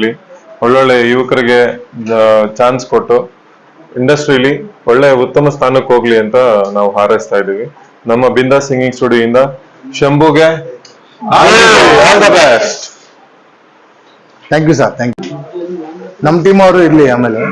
ಮಾಡ್ಲಿ ಒಳ್ಳೊಳ್ಳೆ ಯುವಕರಿಗೆ ಚಾನ್ಸ್ ಕೊಟ್ಟು ಇಂಡಸ್ಟ್ರಿಲಿ ಒಳ್ಳೆ ಉತ್ತಮ ಸ್ಥಾನಕ್ಕೆ ಹೋಗ್ಲಿ ಅಂತ ನಾವು ಹಾರೈಸ್ತಾ ಇದ್ದೀವಿ. ನಮ್ಮ ಬಿಂದಾ ಸಿಂಗಿಂಗ್ ಸ್ಟುಡಿಯೋ ಇಂದ ಶಂಭುಗೆ all the best thank you sir thank you ನಮ್ಮ ಟೀಮ್ ಅವರು ಇರ್ಲಿ ಆಮೇಲೆ.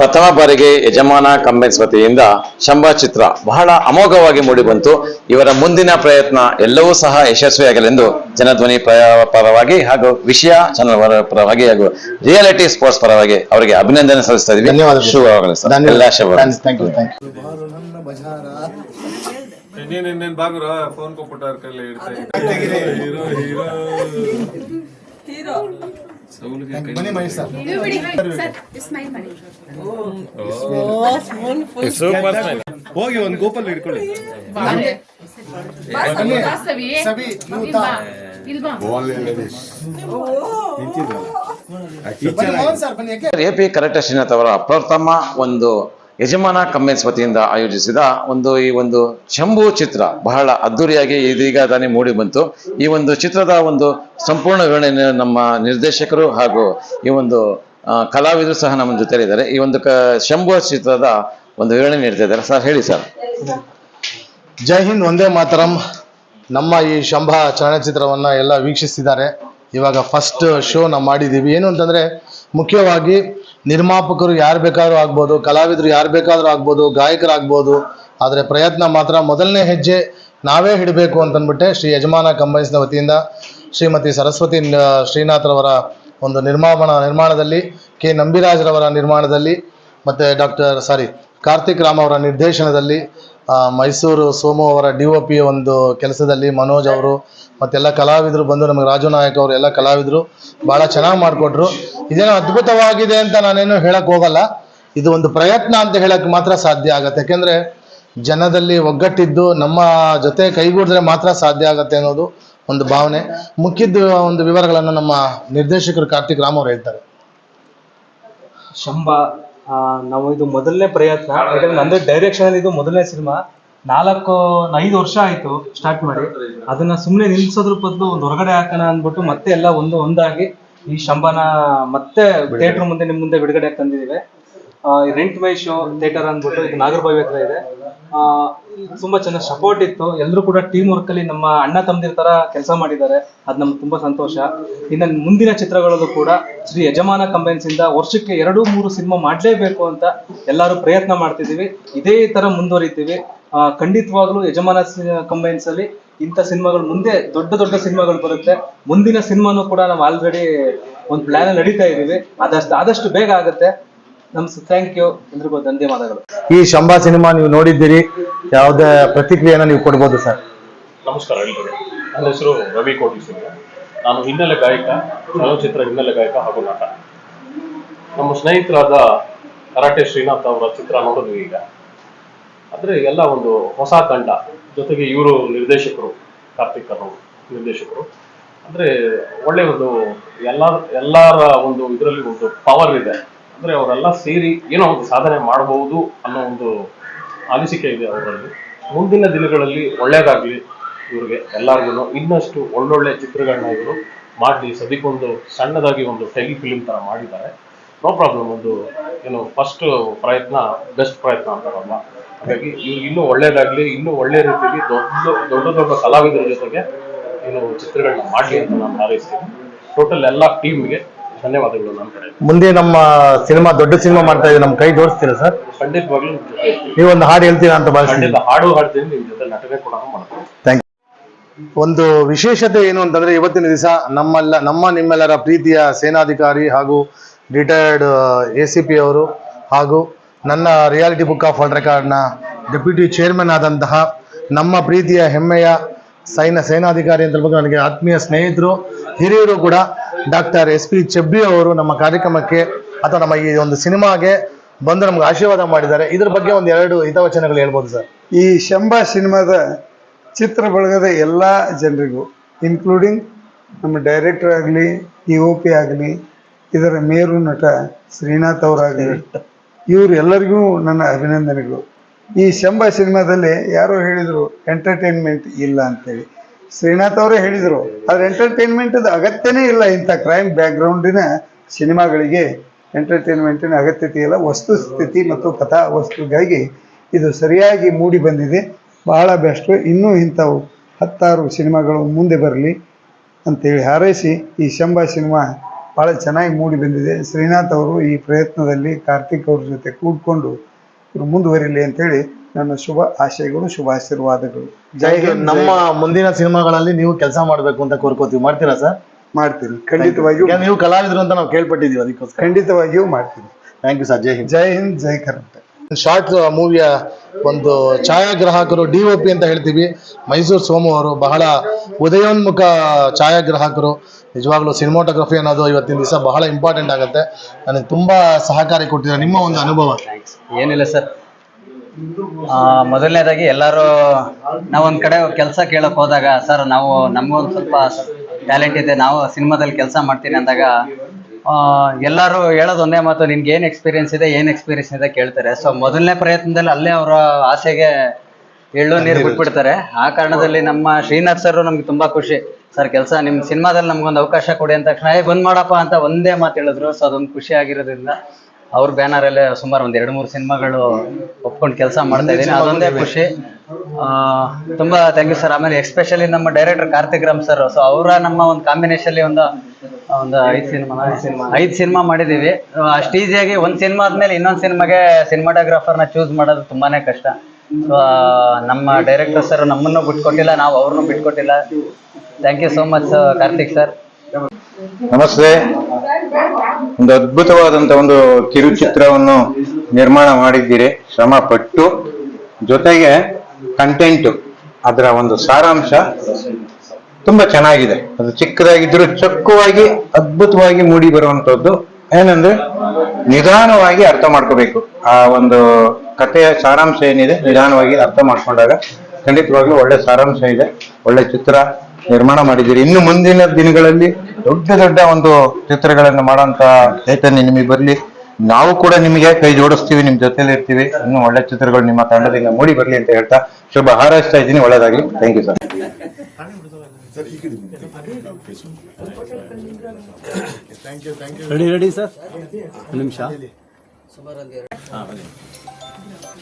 ಪ್ರಥಮ ಬಾರಿಗೆ ಯಜಮಾನ ಕಂಬೆನ್ಸ್ ವತಿಯಿಂದ ಶಂಭಾ ಚಿತ್ರ ಬಹಳ ಅಮೋಘವಾಗಿ ಮೂಡಿಬಂತು. ಇವರ ಮುಂದಿನ ಪ್ರಯತ್ನ ಎಲ್ಲವೂ ಸಹ ಯಶಸ್ವಿಯಾಗಲೆಂದು ಜನಧ್ವನಿ ಪ್ರ- ಪರವಾಗಿ ಹಾಗೂ ವಿಷಯ ಚಾನಲ್ ಪರವಾಗಿ ಹಾಗೂ ರಿಯಾಲಿಟಿ ಸ್ಪೋರ್ಟ್ಸ್ ಪರವಾಗಿ ಅವರಿಗೆ ಅಭಿನಂದನೆ ಸಲ್ಲಿಸ್ತಾ ಇದ್ದೀವಿ. ಧನ್ಯವಾದಗಳು. ಶುಭವಾಗಲಿ ಸರ್. ಎಲ್ಲ ಶುಭವಾಗಲಿ ಥ್ಯಾಂಕ್ ಯು ಥ್ಯಾಂಕ್ ಯು. ನೀನ್ ಬಾಗುರ ಫೋನ್ ಕೊಟ್ಬಿಟ್ಟಾರ ಕೈಲಿ ಹೀರೋ. ಬನ್ನಿ ಮಹೇಶ್ ಸರ್. ಮಾಡಿ ಹೋಗಿ ಒಂದು ಗೋಪಲ್ ಹಿಡ್ಕೊಳ್ಳಿ. ಸವಿ, ಎ ಪಿ ಕರೆಕ್ಟ ಶ್ರೀನಾಥ್ ಅವರ ಪ್ರಥಮ ಒಂದು ಯಜಮಾನ ಕಮ್ಮೆನ್ಸ್ ವತಿಯಿಂದ ಆಯೋಜಿಸಿದ ಒಂದು ಈ ಒಂದು ಶಂಭು ಚಿತ್ರ ಬಹಳ ಅದ್ದೂರಿಯಾಗಿ ಇದೀಗ ತಾನೇ ಮೂಡಿ ಬಂತು. ಈ ಒಂದು ಚಿತ್ರದ ಒಂದು ಸಂಪೂರ್ಣ ವಿವರಣೆಯನ್ನು ನಮ್ಮ ನಿರ್ದೇಶಕರು ಹಾಗೂ ಈ ಒಂದು ಕಲಾವಿದರು ಸಹ ನಮ್ಮ ಜೊತೆಲಿದ್ದಾರೆ ಈ ಒಂದು ಕ, ಶಂಭು ಚಿತ್ರದ ಒಂದು ವಿವರಣೆ ನೀಡ್ತಾ ಇದ್ದಾರೆ. ಸರ್, ಹೇಳಿ ಸರ್. ಜೈ ಹಿಂದ್, ಒಂದೇ ಮಾತರಂ. ನಮ್ಮ ಈ ಶಂಭ ಚಲನಚಿತ್ರವನ್ನ ಎಲ್ಲ ವೀಕ್ಷಿಸಿದ್ದಾರೆ ಇವಾಗ ಫಸ್ಟ್ ಶೋ ನಾವು ಮಾಡಿದ್ದೀವಿ. ಏನು ಅಂತಂದ್ರೆ ಮುಖ್ಯವಾಗಿ ನಿರ್ಮಾಪಕರು ಯಾರು ಬೇಕಾದರೂ ಆಗ್ಬೋದು, ಕಲಾವಿದರು ಯಾರು ಬೇಕಾದರೂ ಆಗ್ಬೋದು, ಗಾಯಕರಾಗ್ಬೋದು, ಆದರೆ ಪ್ರಯತ್ನ ಮಾತ್ರ ಮೊದಲನೇ ಹೆಜ್ಜೆ ನಾವೇ ಹಿಡಬೇಕು ಅಂತಂದ್ಬಿಟ್ಟೆ ಶ್ರೀ ಯಜಮಾನ ಕಂಬೈನ್ಸ್ನ ವತಿಯಿಂದ ಶ್ರೀಮತಿ ಸರಸ್ವತಿ ಶ್ರೀನಾಥ್ರವರ ಒಂದು ನಿರ್ಮಾಣ ನಿರ್ಮಾಣದಲ್ಲಿ, ಕೆ ನಂಬಿರಾಜ್ರವರ ನಿರ್ಮಾಣದಲ್ಲಿ, ಮತ್ತು ಡಾಕ್ಟರ್, ಸಾರಿ, ಕಾರ್ತಿಕ್ ರಾಮ್ ಅವರ ನಿರ್ದೇಶನದಲ್ಲಿ ಮೈಸೂರು ಸೋಮು ಅವರ ಡಿ ಒ ಪಿ ಒಂದು ಕೆಲಸದಲ್ಲಿ ಮನೋಜ್ ಅವರು ಮತ್ತೆಲ್ಲ ಕಲಾವಿದರು ಬಂದು ನಮಗೆ ರಾಜು ನಾಯಕ್ ಅವರು ಎಲ್ಲ ಕಲಾವಿದರು ಭಾಳ ಚೆನ್ನಾಗಿ ಮಾಡಿಕೊಟ್ರು. ಇದೇನೋ ಅದ್ಭುತವಾಗಿದೆ ಅಂತ ನಾನೇನು ಹೇಳಕ್ ಹೋಗಲ್ಲ. ಇದು ಒಂದು ಪ್ರಯತ್ನ ಅಂತ ಹೇಳಕ್ ಮಾತ್ರ ಸಾಧ್ಯ ಆಗತ್ತೆ. ಯಾಕೆಂದ್ರೆ ಜನದಲ್ಲಿ ಒಗ್ಗಟ್ಟಿದ್ದು ನಮ್ಮ ಜೊತೆ ಕೈಗೂಡಿದ್ರೆ ಮಾತ್ರ ಸಾಧ್ಯ ಆಗತ್ತೆ ಅನ್ನೋದು ಒಂದು ಭಾವನೆ. ಮುಖ್ಯದ ಒಂದು ವಿವರಗಳನ್ನು ನಮ್ಮ ನಿರ್ದೇಶಕರು ಕಾರ್ತಿಕ್ ರಾಮ್ ಅವರು ಹೇಳ್ತಾರೆ. ಶಂಭ ನಾವು ಇದು ಮೊದಲನೇ ಪ್ರಯತ್ನ, ಯಾಕಂದ್ರೆ ನಂದು ಡೈರೆಕ್ಷನ್ ಅಲ್ಲಿ ಇದು ಮೊದಲನೇ ಸಿನಿಮಾ. ನಾಲ್ಕು, ಐದು ವರ್ಷ ಆಯ್ತು ಸ್ಟಾರ್ಟ್ ಮಾಡಿ. ಅದನ್ನ ಸುಮ್ಮನೆ ನಿಲ್ಸೋದ್ರ ಬದಲು ಒಂದು ಹೊರಗಡೆ ಹಾಕೋಣ ಅಂದ್ಬಿಟ್ಟು ಮತ್ತೆ ಎಲ್ಲ ಒಂದು ಒಂದಾಗಿ ಈ ಶಂಬನ ಮತ್ತೆ ಥಿಯೇಟರ್ ಮುಂದೆ ನಿಮ್ ಮುಂದೆ ಬಿಡುಗಡೆ ತಂದಿದ್ದೀವಿ. ರೆಂಟ್ ಮೈ ಶೋ ಥಿಯೇಟರ್ ಅಂದ್ಬಿಟ್ಟು ಇದು ನಾಗರಭಾವಿ ಹತ್ರ ಇದೆ. ಆ, ತುಂಬಾ ಚೆನ್ನಾಗಿ ಸಪೋರ್ಟ್ ಇತ್ತು. ಎಲ್ಲರೂ ಕೂಡ ಟೀಮ್ ವರ್ಕ್ ಅಲ್ಲಿ ನಮ್ಮ ಅಣ್ಣ ತಮ್ಮದಿರ ತರ ಕೆಲಸ ಮಾಡಿದ್ದಾರೆ. ಅದ್ ನಮ್ಗೆ ತುಂಬಾ ಸಂತೋಷ. ಇನ್ನ ಮುಂದಿನ ಚಿತ್ರಗಳಲ್ಲೂ ಕೂಡ ಶ್ರೀ ಯಜಮಾನ ಕಂಬೈನ್ಸ್ ಇಂದ ವರ್ಷಕ್ಕೆ ಎರಡು ಮೂರು ಸಿನಿಮಾ ಮಾಡ್ಲೇಬೇಕು ಅಂತ ಎಲ್ಲರೂ ಪ್ರಯತ್ನ ಮಾಡ್ತಿದೀವಿ ಇದೇ ತರ ಮುಂದುವರಿತೀವಿ. ಆ, ಖಂಡಿತವಾಗ್ಲೂ ಯಜಮಾನ ಕಂಬೈನ್ಸ್ ಅಲ್ಲಿ ಇಂಥ ಸಿನಿಮಾಗಳು ಮುಂದೆ ದೊಡ್ಡ ದೊಡ್ಡ ಸಿನಿಮಾಗಳು ಬರುತ್ತೆ. ಮುಂದಿನ ಸಿನಿಮಾನು ಕೂಡ ನಾವು ಆಲ್ರೆಡಿ ಒಂದು ಪ್ಲಾನ್ ನಡೀತಾ ಇದೀವಿ ಆದಷ್ಟು ಆದಷ್ಟು ಬೇಗ ಆಗುತ್ತೆ. ನಮ್ ಥ್ಯಾಂಕ್ ಯು ಎಲ್ರಿಗೂ ಧನ್ಯವಾದಗಳು. ಈ ಶಂಭಾ ಸಿನಿಮಾ ನೀವು ನೋಡಿದ್ದೀರಿ. ಯಾವುದೇ ಪ್ರತಿಕ್ರಿಯೆನ ನೀವು ಕೊಡ್ಬೋದು ಸರ್? ನಮಸ್ಕಾರ ಎಲ್ಲರಿಗೂ ನನ್ನ ಹೆಸರು ರವಿ ಕೋಟಿ ಸಿಂಗ್ ನಾನು ಹಿನ್ನೆಲೆ ಗಾಯಕ ಚಲನಚಿತ್ರ ಹಿನ್ನೆಲೆ ಗಾಯಕ ಹಾಗೂ ನಟ. ನಮ್ಮ ಸ್ನೇಹಿತರಾದ ಕರಾಟೆ ಶ್ರೀನಾಥ್ ಅವರ ಚಿತ್ರ ನೋಡಿದ್ವಿ ಈಗ. ಆದ್ರೆ ಎಲ್ಲ ಒಂದು ಹೊಸ ತಂಡ. ಜೊತೆಗೆ ಇವರು ನಿರ್ದೇಶಕರು ಕಾರ್ತಿಕ್ ಅವರು ನಿರ್ದೇಶಕರು. ಅಂದ್ರೆ ಒಳ್ಳೆ ಒಂದು ಎಲ್ಲ, ಎಲ್ಲರ ಒಂದು ಇದರಲ್ಲಿ ಒಂದು ಪವರ್ ಇದೆ. ಅಂದ್ರೆ ಅವರೆಲ್ಲ ಸೇರಿ ಏನೋ ಒಂದು ಸಾಧನೆ ಮಾಡಬಹುದು ಅನ್ನೋ ಒಂದು ಅನಿಸಿಕೆ ಇದೆ ಅವರಲ್ಲಿ. ಮುಂದಿನ ದಿನಗಳಲ್ಲಿ ಒಳ್ಳೇದಾಗ್ಲಿ ಇವ್ರಿಗೆ ಎಲ್ಲರಿಗೂ ಇನ್ನಷ್ಟು ಒಳ್ಳೊಳ್ಳೆ ಚಿತ್ರಗಳನ್ನ ಇವರು ಮಾಡಿ ಸದ್ಯಕ್ಕೊಂದು ಸಣ್ಣದಾಗಿ ಒಂದು ಟೆಲಿ ಫಿಲಿಮ್ ತರ ಮಾಡಿದ್ದಾರೆ. ನೋ ಪ್ರಾಬ್ಲಮ್ ಒಂದು, ಏನು ಫಸ್ಟ್ ಪ್ರಯತ್ನ ಬೆಸ್ಟ್ ಪ್ರಯತ್ನ ಅಂತಾರಲ್ಲ ಹಾಗಾಗಿ ಇವ್ರಿಗೆ ಇನ್ನೂ ಒಳ್ಳೇದಾಗ್ಲಿ ಇನ್ನೂ ಒಳ್ಳೆ ರೀತಿಯಲ್ಲಿ ದೊಡ್ಡ ದೊಡ್ಡ ದೊಡ್ಡ ಕಲಾವಿದರ ಜೊತೆಗೆ ಏನು ಚಿತ್ರಗಳನ್ನ ಮಾಡಲಿ ಅಂತ ನಾನು ಹಾರೈಸ್ತೀನಿ ಟೋಟಲ್ ಎಲ್ಲ ಟೀಮ್ಗೆ ಧನ್ಯವಾದಗಳು ನಮ್ಮ ಕಡೆ. ಮುಂದೆ ನಮ್ಮ ಸಿನಿಮಾ ದೊಡ್ಡ ಸಿನಿಮಾ ಮಾಡ್ತಾ ಇದ್ದೀವಿ ನಮ್ಮ ಕೈ ಜೋಡಿಸ್ತೀರಾ ಸರ್? ಖಂಡಿತವಾಗ್ಲೂ ನೀವು ಒಂದು ಇರ್ತೀನಿ. ನೀವೊಂದು ಹಾಡು ಹೇಳ್ತೀರಾ ಅಂತ ಭಾವಿಸ್ತೀನಿ. ಖಂಡಿತ ಹಾಡು ಹಾಡ್ತೀನಿ ನಿಮ್ ಜೊತೆ ನಟನೆ ಕೂಡ ಮಾಡ್ತೀನಿ. ಥ್ಯಾಂಕ್ ಒಂದು ವಿಶೇಷತೆ ಏನು ಅಂತಂದ್ರೆ ಇವತ್ತಿನ ದಿವಸ ನಮ್ಮೆಲ್ಲ ನಮ್ಮ ನಿಮ್ಮೆಲ್ಲರ ಪ್ರೀತಿಯ ಸೇನಾಧಿಕಾರಿ ಹಾಗೂ ರಿಟೈರ್ಡ್ ಎ ಸಿ ಪಿ ಅವರು ಹಾಗೂ ನನ್ನ ರಿಯಾಲಿಟಿ ಬುಕ್ ಆಫ್ ವರ್ಲ್ಡ್ ರೆಕಾರ್ಡ್ನ ಡೆಪ್ಯೂಟಿ ಚೇರ್ಮನ್ ಆದಂತಹ ನಮ್ಮ ಪ್ರೀತಿಯ, ಹೆಮ್ಮೆಯ ಸೈನ್ಯ ಸೇನಾಧಿಕಾರಿ ಅಂತ ಹೇಳ್ಬೋದು ನನಗೆ ಆತ್ಮೀಯ ಸ್ನೇಹಿತರು, ಹಿರಿಯರು ಕೂಡ ಡಾಕ್ಟರ್ ಎಸ್ ಪಿ ಚೆಬ್ಬಿ ಅವರು ನಮ್ಮ ಕಾರ್ಯಕ್ರಮಕ್ಕೆ ಅಥವಾ ನಮ್ಮ ಈ ಒಂದು ಸಿನಿಮಾಗೆ ಬಂದು ನಮ್ಗೆ ಆಶೀರ್ವಾದ ಮಾಡಿದ್ದಾರೆ. ಇದ್ರ ಬಗ್ಗೆ ಒಂದು ಎರಡು ಹಿತವಚನಗಳು ಹೇಳ್ಬೋದು ಸರ್. ಈ ಶಂಭ ಸಿನಿಮಾದ ಚಿತ್ರ ಬಳಗದ ಎಲ್ಲ ಜನರಿಗೂ ಇನ್ಕ್ಲೂಡಿಂಗ್ ನಮ್ಮ ಡೈರೆಕ್ಟರ್ ಆಗಲಿ ಇ ಒ ಪಿ ಆಗಲಿ, ಇದರ ಮೇರು ನಟ ಶ್ರೀನಾಥ್ ಅವರಾಗಲಿ ಇವರು ಎಲ್ಲರಿಗೂ ನನ್ನ ಅಭಿನಂದನೆಗಳು. ಈ ಶಂಭ ಸಿನಿಮಾದಲ್ಲಿ ಯಾರೋ ಹೇಳಿದರು ಎಂಟರ್ಟೈನ್ಮೆಂಟ್ ಇಲ್ಲ ಅಂತೇಳಿ. ಶ್ರೀನಾಥ್ ಅವರೇ ಹೇಳಿದರು, ಆದರೆ ಎಂಟರ್ಟೈನ್ಮೆಂಟದ ಅಗತ್ಯನೇ ಇಲ್ಲ ಇಂಥ ಕ್ರೈಮ್ ಬ್ಯಾಕ್ಗ್ರೌಂಡಿನ ಸಿನಿಮಾಗಳಿಗೆ. ಎಂಟರ್ಟೈನ್ಮೆಂಟಿನ ಅಗತ್ಯತೆ ಇಲ್ಲ. ವಸ್ತು ಸ್ಥಿತಿ ಮತ್ತು ಕಥಾ ವಸ್ತುಗಾಗಿ ಇದು ಸರಿಯಾಗಿ ಮೂಡಿ ಬಂದಿದೆ. ಬಹಳ ಬೆಸ್ಟು ಇನ್ನೂ ಇಂಥವು ಹತ್ತಾರು ಸಿನಿಮಾಗಳು ಮುಂದೆ ಬರಲಿ ಅಂತೇಳಿ ಹಾರೈಸಿ ಈ ಶಂಭ ಸಿನಿಮಾ ಭಾಳ ಚೆನ್ನಾಗಿ ಮೂಡಿ ಬಂದಿದೆ. ಶ್ರೀನಾಥ್ ಅವರು ಈ ಪ್ರಯತ್ನದಲ್ಲಿ ಕಾರ್ತಿಕ್ ಅವ್ರ ಜೊತೆ ಕೂಡ್ಕೊಂಡು ಇವರು ಮುಂದುವರಿಲಿ ಅಂತೇಳಿ ನನ್ನ ಶುಭ ಆಶಯಗಳು ಶುಭಾಶೀರ್ವಾದಗಳು ಜೈ ಹಿಂದ್ ನಮ್ಮ ಮುಂದಿನ ಸಿನಿಮಾಗಳಲ್ಲಿ ನೀವು ಕೆಲಸ ಮಾಡಬೇಕು ಅಂತ ಕೋರ್ಕೋತೀವಿ. ಮಾಡ್ತೀರಾ ಸರ್? ಮಾಡ್ತೀನಿ. ಖಂಡಿತವಾಗಿಯೂ ಯಾಕಂದ್ರೆ ನೀವು ಕಲಾವಿದರು ಅಂತ ನಾವು ಕೇಳ್ಪಟ್ಟಿದ್ದೀವಿ ಅದಕ್ಕೋಸ್ಕರ. ಖಂಡಿತವಾಗಿಯೂ ಮಾಡ್ತೀನಿ. ಥ್ಯಾಂಕ್ ಯು ಸರ್ ಜೈ ಹಿಂದ್. ಜೈ ಹಿಂದ್ ಜೈ ಕರ್ನಾಟಕ. ಶಾರ್ಟ್ ಮೂವಿಯ ಒಂದು ಛಾಯಾಗ್ರಾಹಕರು ಡಿ ಒ ಪಿ ಅಂತ ಹೇಳ್ತೀವಿ. ಮೈಸೂರು ಸೋಮು ಅವರು ಬಹಳ ಉದಯೋನ್ಮುಖ ಛಾಯಾಗ್ರಾಹಕರು. ನಿಜವಾಗ್ಲೂ ಸಿನಿಮಾಟೋಗ್ರಫಿ ಅನ್ನೋದು ಇವತ್ತಿನ ದಿವಸ ಬಹಳ ಇಂಪಾರ್ಟೆಂಟ್ ಆಗುತ್ತೆ. ನನಗೆ ತುಂಬಾ ಸಹಕಾರಿ ಕೊಟ್ಟಿದೆ. ನಿಮ್ಮ ಒಂದು ಅನುಭವ. ಏನಿಲ್ಲ ಸರ್. ಮೊದಲನೇದಾಗಿ ಎಲ್ಲರೂ ನಾವೊಂದ್ ಕಡೆ ಕೆಲಸ ಕೇಳಕ್ ಹೋದಾಗ ಸರ್ ನಾವು ನಮಗೊಂದು ಸ್ವಲ್ಪ ಟ್ಯಾಲೆಂಟ್ ಇದೆ. ನಾವು ಸಿನಿಮಾದಲ್ಲಿ ಕೆಲಸ ಮಾಡ್ತೀನಿ ಅಂದಾಗ ಆ, ಎಲ್ಲರೂ ಹೇಳೋದು ಒಂದೇ ಮಾತು ನಿನ್ಗೆ ಏನು ಎಕ್ಸ್ಪೀರಿಯನ್ಸ್ ಇದೆ ಏನು ಎಕ್ಸ್ಪೀರಿಯನ್ಸ್ ಇದೆ ಕೇಳ್ತಾರೆ. ಸೊ ಮೊದಲನೇ ಪ್ರಯತ್ನದಲ್ಲಿ ಅಲ್ಲೇ ಅವರ ಆಸೆಗೆ ಎಳ್ಳು ನೀರು ಬಿಟ್ಬಿಡ್ತಾರೆ. ಆ ಕಾರಣದಲ್ಲಿ ನಮ್ಮ ಶ್ರೀನಾಥ್ ಸರ್ ನಮ್ಗೆ ತುಂಬಾ ಖುಷಿ. ಸರ್ ಕೆಲಸ ನಿಮ್ ಸಿನಿಮಾದಲ್ಲಿ ನಮ್ಗೊಂದು ಅವಕಾಶ ಕೊಡಿ ಅಂತ ತಕ್ಷಣ ಏ ಬಂದ್ ಮಾಡಪ್ಪ ಅಂತ ಒಂದೇ ಮಾತು ಹೇಳಿದ್ರು. ಸೊ ಅದೊಂದು ಖುಷಿ ಆಗಿರೋದ್ರಿಂದ ಅವ್ರ ಬ್ಯಾನರ್ ಅಲ್ಲೇ ಸುಮಾರು ಒಂದ್ ಎರಡು ಮೂರು ಸಿನಿಮಾಗಳು ಒಪ್ಕೊಂಡು ಕೆಲಸ ಮಾಡ್ತಾ ಇದ್ದೀನಿ. ಅದೊಂದೇ ಖುಷಿ. ಆ, ತುಂಬಾ ಥ್ಯಾಂಕ್ ಯು ಸರ್. ಆಮೇಲೆ ಎಸ್ಪೆಷಲಿ ನಮ್ಮ director Karthik Ram sir. So ಅವರ ನಮ್ಮ ಒಂದು ಕಾಂಬಿನೇಷನ್ ಒಂದು ಒಂದು ಐದು ಸಿನಿಮಾ ಐದು ಸಿನಿಮಾ ಮಾಡಿದೀವಿ. ಅಷ್ಟು ಈಸಿಯಾಗಿ ಒಂದ್ ಸಿನಿಮಾ ಆದ್ಮೇಲೆ ಇನ್ನೊಂದ್ ಸಿನಿಮಾಗೆ ಸಿನಿಮಾಟೋಗ್ರಾಫರ್ನ ಚೂಸ್ ಮಾಡೋದು ತುಂಬಾನೇ ಕಷ್ಟ. ನಮ್ಮ ಡೈರೆಕ್ಟರ್ ಸರ್ ನಮ್ಮನ್ನು ಬಿಟ್ಕೊಟ್ಟಿಲ್ಲ, ನಾವು ಅವ್ರನ್ನೂ ಬಿಟ್ಕೊಟ್ಟಿಲ್ಲ. Thank you so much Karthik sir ನಮಸ್ತೆ. ಒಂದು ಅದ್ಭುತವಾದಂತ ಒಂದು ಕಿರುಚಿತ್ರವನ್ನು ನಿರ್ಮಾಣ ಮಾಡಿದ್ದೀರಿ. ಶ್ರಮ ಪಟ್ಟು ಜೊತೆಗೆ ಕಂಟೆಂಟ್ ಅದರ ಒಂದು ಸಾರಾಂಶ ತುಂಬಾ ಚೆನ್ನಾಗಿದೆ. ಅದು ಚಿಕ್ಕದಾಗಿದ್ರು ಚೊಕ್ಕವಾಗಿ, ಅದ್ಭುತವಾಗಿ ಮೂಡಿ ಬರುವಂತದ್ದು. ಏನಂದ್ರೆ ನಿಧಾನವಾಗಿ ಅರ್ಥ ಮಾಡ್ಕೋಬೇಕು. ಆ ಒಂದು ಕಥೆಯ ಸಾರಾಂಶ ಏನಿದೆ ನಿಧಾನವಾಗಿ ಅರ್ಥ ಮಾಡ್ಕೊಂಡಾಗ ಖಂಡಿತವಾಗ್ಲೂ ಒಳ್ಳೆ ಸಾರಾಂಶ ಇದೆ ಒಳ್ಳೆ ಚಿತ್ರ ನಿರ್ಮಾಣ ಮಾಡಿದ್ದೀರಿ. ಇನ್ನು ಮುಂದಿನ ದಿನಗಳಲ್ಲಿ ದೊಡ್ಡ ದೊಡ್ಡ ಒಂದು ಚಿತ್ರಗಳನ್ನು ಮಾಡುವಂತ ಚೈತನ್ಯ ನಿಮಗೆ ಬರಲಿ. ನಾವು ಕೂಡ ನಿಮಗೆ ಕೈ ಜೋಡಿಸ್ತೀವಿ ನಿಮ್ ಜೊತೆಲಿ ಇರ್ತೀವಿ. ಇನ್ನು ಒಳ್ಳೆ ಚಿತ್ರಗಳು ನಿಮ್ಮ ತಂಡದಿಂದ ಮೂಡಿ ಬರಲಿ ಅಂತ ಹೇಳ್ತಾ ಶುಭ ಹಾರೈಸ್ತಾ ಇದ್ದೀನಿ. ಒಳ್ಳೇದಾಗ್ಲಿ. Thank you sir ready ready sir ನಿಮಿಷ.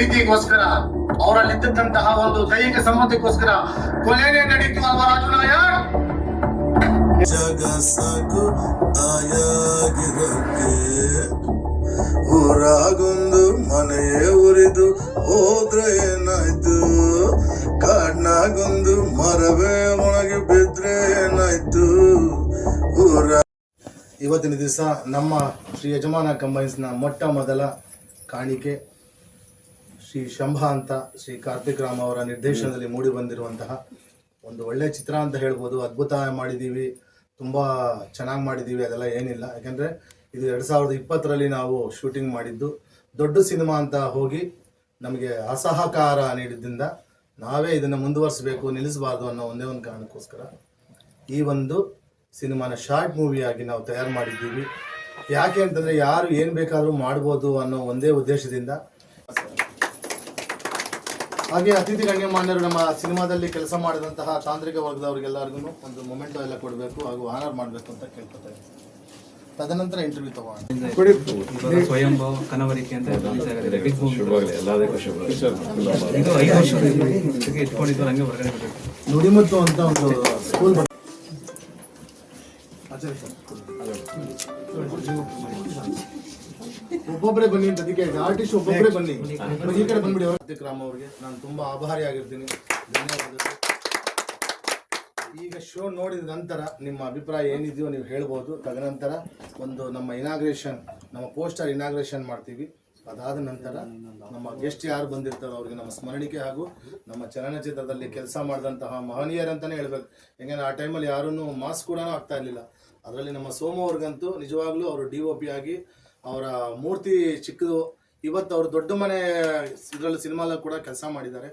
ಪ್ರೀತಿಗೋಸ್ಕರ, ಅವರಲ್ಲಿದ್ದಂತಹ ಒಂದು ದೈಹಿಕ ಸಮ್ಮತಿಗೋಸ್ಕರ ಕೊಲೆನೇ ನಡೀತು ಅಲ್ವಾ ರಾಜನಾಯ? ಸಾಕು ಆಯಾಗಿರಕ್ಕೆ ಊರಾಗೊಂದು ಮನೆಯೇ ಉರಿದು ಹೋದ್ರೆ ಏನಾಯ್ತು? ಕಾಡ್ನಾಗೊಂದು ಮರವೇ ಒಣಗಿ ಬಿದ್ರೆ ಏನಾಯ್ತು? ಊರ ಇವತ್ತಿನ ದಿವಸ ನಮ್ಮ ಶ್ರೀ ಯಜಮಾನ ಕಂಬೈನ್ಸ್ನ ಮೊಟ್ಟ ಮೊದಲ ಕಾಣಿಕೆ ಶ್ರೀ ಶಂಭ ಅಂತ ಶ್ರೀ ಕಾರ್ತಿಕ್ ರಾಮ್ ಅವರ ನಿರ್ದೇಶನದಲ್ಲಿ ಮೂಡಿ ಬಂದಿರುವಂತಹ ಒಂದು ಒಳ್ಳೆ ಚಿತ್ರ ಅಂತ ಹೇಳ್ಬೋದು. ಅದ್ಭುತ ಮಾಡಿದ್ದೀವಿ. ತುಂಬ ಚೆನ್ನಾಗಿ ಮಾಡಿದ್ದೀವಿ. ಅದೆಲ್ಲ ಏನಿಲ್ಲ. ಯಾಕೆಂದರೆ ಇದು ಎರಡು ಸಾವಿರದ ಇಪ್ಪತ್ತರಲ್ಲಿ ನಾವು ಶೂಟಿಂಗ್ ಮಾಡಿದ್ದು. ದೊಡ್ಡ ಸಿನಿಮಾ ಅಂತ ಹೋಗಿ ನಮಗೆ ಅಸಹಕಾರ ನೀಡಿದ್ದರಿಂದ ನಾವೇ ಇದನ್ನು ಮುಂದುವರಿಸಬೇಕು, ನಿಲ್ಲಿಸಬಾರ್ದು ಅನ್ನೋ ಒಂದೇ ಒಂದು ಕಾರಣಕ್ಕೋಸ್ಕರ ಈ ಒಂದು ಸಿನಿಮಾನ ಶಾರ್ಟ್ ಮೂವಿಯಾಗಿ ನಾವು ತಯಾರು ಮಾಡಿದ್ದೀವಿ. ಯಾಕೆ ಅಂತಂದರೆ ಯಾರು ಏನು ಬೇಕಾದರೂ ಮಾಡ್ಬೋದು ಅನ್ನೋ ಒಂದೇ ಉದ್ದೇಶದಿಂದ ಹಾಗೆ ಅತಿಥಿ ಗಣ್ಯಮಾನ್ಯರು ನಮ್ಮ ಸಿನಿಮಾದಲ್ಲಿ ಕೆಲಸ ಮಾಡಿದಂತಹ ತಾಂತ್ರಿಕ ವರ್ಗದವ್ರಿಗೆಲ್ಲರಿಗೂ ಒಂದು ಮೊಮೆಂಟ್ ಎಲ್ಲ ಕೊಡಬೇಕು ಹಾಗೂ ಆನರ್ ಮಾಡಬೇಕು ಅಂತ ಕೇಳ್ಕೊತಾ ತದನಂತರ ಇಂಟರ್ವ್ಯೂ ತಗೋಣ. ಸ್ವಯಂಭವ ಕನವರಿಕೆ ಅಂತ. ಇದು ಐದು ವರ್ಷ ಇಟ್ಕೊಂಡಿದ್ದು ಹಂಗೆ ಹೊರಗಡೆ. ನುಡಿಮುತ್ತು ಅಂತ ಒಂದು ಸ್ಕೂಲ್ ಒಬ್ಬೊಬ್ಬರೇ ಬನ್ನಿ ಅಂತ ಅದಕ್ಕೆ ಆರ್ಟಿಸ್ಟ್ ಒಬ್ಬೊಬ್ಬರೇ ಬನ್ನಿ. ಈ ಕಡೆ ಬಂದ್ಬಿಡಿ ರಾಮ್ ಅವ್ರಿಗೆ. ನಾನು ತುಂಬಾ ಆಭಾರಿಯಾಗಿರ್ತೀನಿ ಧನ್ಯವಾದಗಳು. ಈಗ ಶೋ ನೋಡಿದ ನಂತರ ನಿಮ್ಮ ಅಭಿಪ್ರಾಯ ಏನಿದೆಯೋ ನೀವು ಹೇಳ್ಬೋದು. ತದನಂತರ ಒಂದು ನಮ್ಮ ಇನಾಗ್ರೇಷನ್ ನಮ್ಮ ಪೋಸ್ಟರ್ ಇನಾಗ್ರೇಷನ್ ಮಾಡ್ತೀವಿ. ಅದಾದ ನಂತರ ನಮ್ಮ ಗೆಸ್ಟ್ ಯಾರು ಬಂದಿರ್ತಾರೋ ಅವ್ರಿಗೆ ನಮ್ಮ ಸ್ಮರಣಿಕೆ ಹಾಗೂ ನಮ್ಮ ಚಲನಚಿತ್ರದಲ್ಲಿ ಕೆಲಸ ಮಾಡಿದಂತಹ ಮಹನೀಯರಂತಾನೆ ಹೇಳ್ಬೇಕು. ಯಾಕಂದ್ರೆ ಆ ಟೈಮಲ್ಲಿ ಯಾರೂ ಮಾಸ್ಕ್ ಕೂಡ ಆಗ್ತಾ ಇರಲಿಲ್ಲ. ಅದರಲ್ಲಿ ನಮ್ಮ ಸೋಮವರ್ಗಂತೂ ನಿಜವಾಗ್ಲೂ ಅವರು ಡಿ ಒ ಪಿ ಆಗಿ ಅವರ ಮೂರ್ತಿ ಚಿಕ್ಕದು ಇವತ್ತು ಅವರು ದೊಡ್ಡ ಮನೆ ಇದರಲ್ಲಿ ಸಿನಿಮಾದಲ್ಲಿ ಕೂಡ ಕೆಲಸ ಮಾಡಿದ್ದಾರೆ.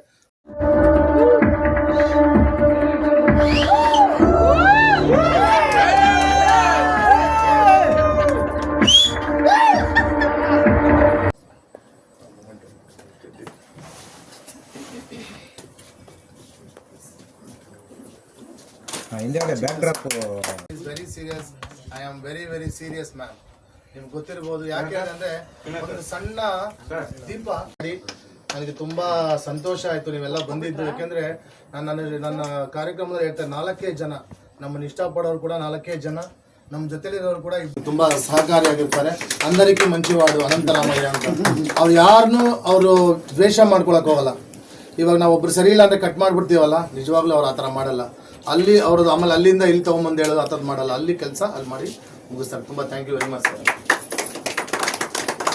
ಹಿಂದೆಗಡೆ backdrop is very serious I am very very serious ma'am ನಿಮ್ಗೆ ಗೊತ್ತಿರ್ಬೋದು. ಯಾಕೆ ಅಂದ್ರೆ ಒಂದು ಸಣ್ಣ ದೀಪ ಮಾಡಿ ನನಗೆ ತುಂಬಾ ಸಂತೋಷ ಆಯ್ತು ನೀವೆಲ್ಲ ಬಂದಿದ್ದು. ಯಾಕೆಂದ್ರೆ ನಾನು ನನ್ನ ನನ್ನ ಕಾರ್ಯಕ್ರಮದಲ್ಲಿ ಹೇಳ್ತಾರೆ ನಾಲ್ಕೇ ಜನ. ನಮ್ಮನ್ನು ಇಷ್ಟಪಡೋರು ಕೂಡ ನಾಲ್ಕೇ ಜನ. ನಮ್ಮ ಜೊತೆಲಿರೋರು ಕೂಡ ತುಂಬಾ ಸಹಕಾರಿಯಾಗಿರ್ತಾರೆ. ಅಂದರಿಕೆ ಮಂಚಿವಾಡು ಅನಂತರಾಮಯ್ಯ ಅಂತ. ಅವ್ರು ಯಾರನ್ನೂ ಅವರು ದ್ವೇಷ ಮಾಡ್ಕೊಳಕ್ ಹೋಗಲ್ಲ. ಇವಾಗ ನಾವು ಒಬ್ರು ಸರಿ ಇಲ್ಲ ಅಂದ್ರೆ ಕಟ್ ಮಾಡ್ಬಿಡ್ತೀವಲ್ಲ? ನಿಜವಾಗ್ಲೂ ಅವ್ರು ಆ ಥರ ಮಾಡಲ್ಲ. ಅಲ್ಲಿ ಅವ್ರದ್ದು ಆಮೇಲೆ ಅಲ್ಲಿಂದ ಇಲ್ಲಿ ತೊಗೊಂಬಂದು ಹೇಳೋದು ಆ ಥರದ್ದು ಮಾಡಲ್ಲ. ಅಲ್ಲಿ ಕೆಲಸ ಅಲ್ಲಿ ಮಾಡಿ ಮುಗಿಸ್ತಾರೆ. ತುಂಬ thank you very much sir